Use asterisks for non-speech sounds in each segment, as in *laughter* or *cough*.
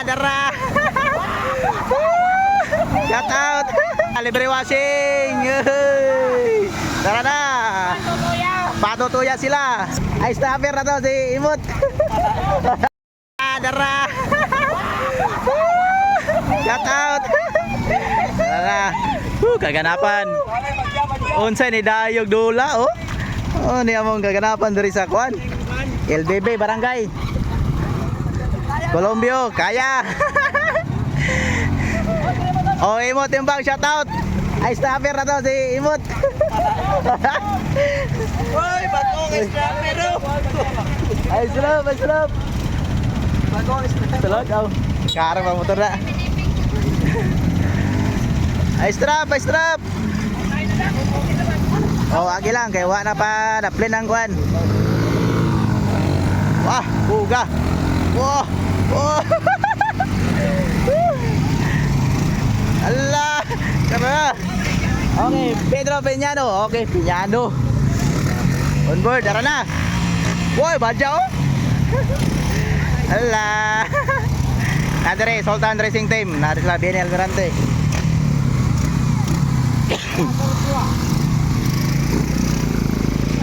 Dara! Shout out! Libre washing! Tara na! Patutuya sila! Ay, stopper na to si Imot! Dara! Shout out! Tara! Uh, kaganapan! Unsay ni Dayog Dula, oh! Oh, niya mong kaganapan dari sa kwan. LBB Barangay. Colombio, kaya. *laughs* oh, Imot yung bang shout out. Ay, stopper na to si Imot. Hoy, bagong scrapper oh. ay, slap, ay, slap. Bagong scrapper. Salot, oh. Kara pa motor na. Ay, strap, ay, strap. Oh, agi lang, kaya wa na pa, na-plan ang kwan. Wah, buga. Wah, wah. *laughs* Allah, kama. Okay, Pedro Peñano. Okay, Peñano. On board, tara na. Woy, badya oh. Allah. *laughs* Nadere, Sultan Racing Team. Nadere sila BNL Almirante.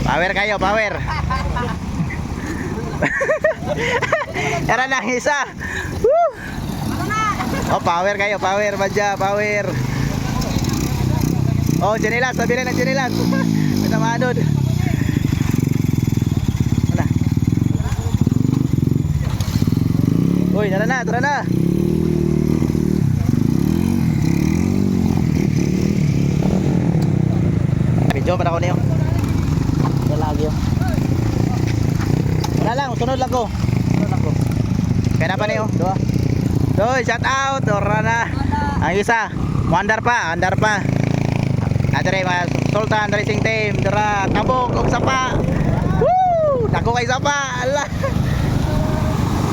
Power kayo, power. *laughs* *laughs* Era lang isa. Oh, power kayo, power, badya, power. Oh, jenilas, sabi na ng jenilas. *laughs* May tamaan doon. Ano? Uy, tara na, tara na. Video pa ako niyo. Wala lagi yun. Wala lang, sunod lang ko. Sunod lang ko. Kaya na pa niyo, doa. Doy, shout out, ora na. Ang isa, mandar pa, andar pa. Adre mga Sultan Racing Team, dara tabok og sapa. Woo! Dako kay sapa. Ala.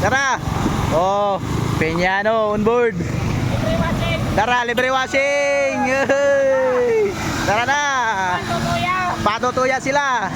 Tara. Oh, Peñano on board. Tara, libre washing. Tara na. Patutuya sila.